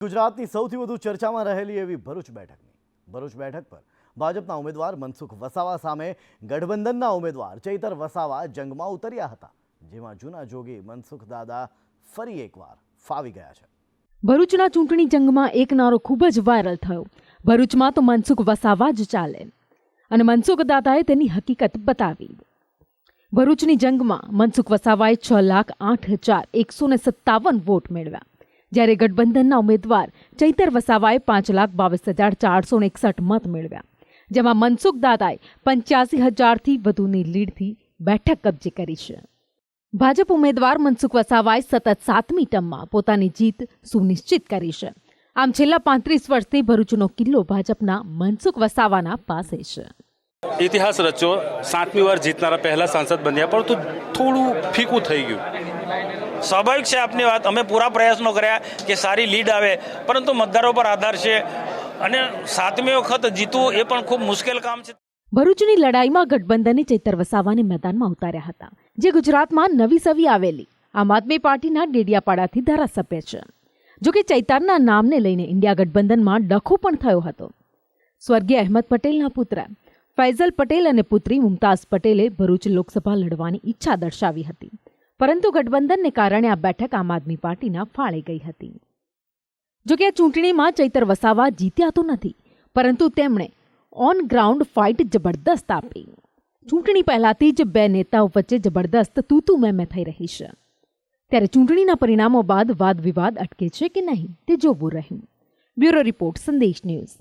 ગુજરાતની સૌથી વધુ ચર્ચામાં રહેલી એવી ભરૂચ બેઠકની. ભરૂચ બેઠક પર ભાજપના ઉમેદવાર મનસુખ વસાવા સામે ગઠબંધનના ઉમેદવાર ચૈતર વસાવા જંગમાં ઉતર્યા હતા, જેમાં જૂના જોગી મનસુખ દાદા ફરી એકવાર ફાવી ગયા છે. ભરૂચના ચૂંટણી જંગમાં એક નારો ખૂબ જ વાયરલ થયો. ભરૂચમાં તો મનસુખ વસાવા જ ચાલે. અને મનસુખ દાદાએ તેની હકીકત બતાવી. ભરૂચની જંગમાં મનસુખ વસાવાએ છ લાખ આઠ હજાર એકસો ને સત્તાવન વોટ મેળવ્યા. જ્યારે ગઠબંધનના ઉમેદવાર ચૈતર વસાવાએ પાંચ લાખ બાવીસ હજાર ચારસો એકસઠ મત મેળવ્યા, જેમાં મનસુખ દાદાએ પંચ્યાસી હજારથી વધુની લીડથી બેઠક કબજે કરી છે. ભાજપ ઉમેદવાર મનસુખ વસાવાએ સતત સાતમી ટર્મમાં પોતાની જીત સુનિશ્ચિત કરી છે. આમ છેલ્લા પાંત્રીસ વર્ષથી ભરૂચનો કિલ્લો ભાજપના મનસુખ વસાવાના પાસે છે. ઇતિહાસ રચ્યો, સાતમી વાર જીતનારા પહેલા સાંસદ બન્યા, પરંતુ થોડું ફીકું થઈ ગયું. સ્વાભાવિક છે આપની વાત. અમે પૂરા પ્રયાસનો કર્યા કે સારી લીડ આવે, પરંતુ મતદારો પર આધાર છે. અને સાતમી વખત જીતવું એ પણ ખૂબ મુશ્કેલ કામ છે. ભરૂચની લડાઈમાં ગઠબંધને ચૈતર વસાવાને મેદાનમાં ઉતાર્યા હતા, જે ગુજરાતમાં નવી સવી આવેલી. આમ આદમી પાર્ટીના ડેડિયાપાડાથી ધારાસભ્ય છે. જોકે ચૈતરના નામને લઈને ઇન્ડિયા ગઠબંધનમાં ડખો પણ થયો હતો. સ્વર્ગીય અહેમદ પટેલના પુત્ર, ફૈઝલ પટેલ અને પુત્રી મુમતાઝ પટેલે ભરૂચ લોકસભા લડવાની ઈચ્છા દર્શાવી હતી. પરંતુ ગઠબંધનને કારણે આ બેઠક આમ આદમી પાર્ટીના ફાળે ગઈ હતી. જોકે આ ચૂંટણીમાં ચૈતર વસાવા જીત્યા તો નથી, પરંતુ તેમણે ઓન ગ્રાઉન્ડ ફાઇટ જબરદસ્ત આપી. ચૂંટણી પહેલાથી જ બે નેતાઓ વચ્ચે જબરદસ્ત તૂતુ મેમે થઈ રહી છે. ત્યારે ચૂંટણીના પરિણામો બાદ વાદ વિવાદ અટકે છે કે નહીં તે જોવું રહ્યું. Bureau report, Sandesh news.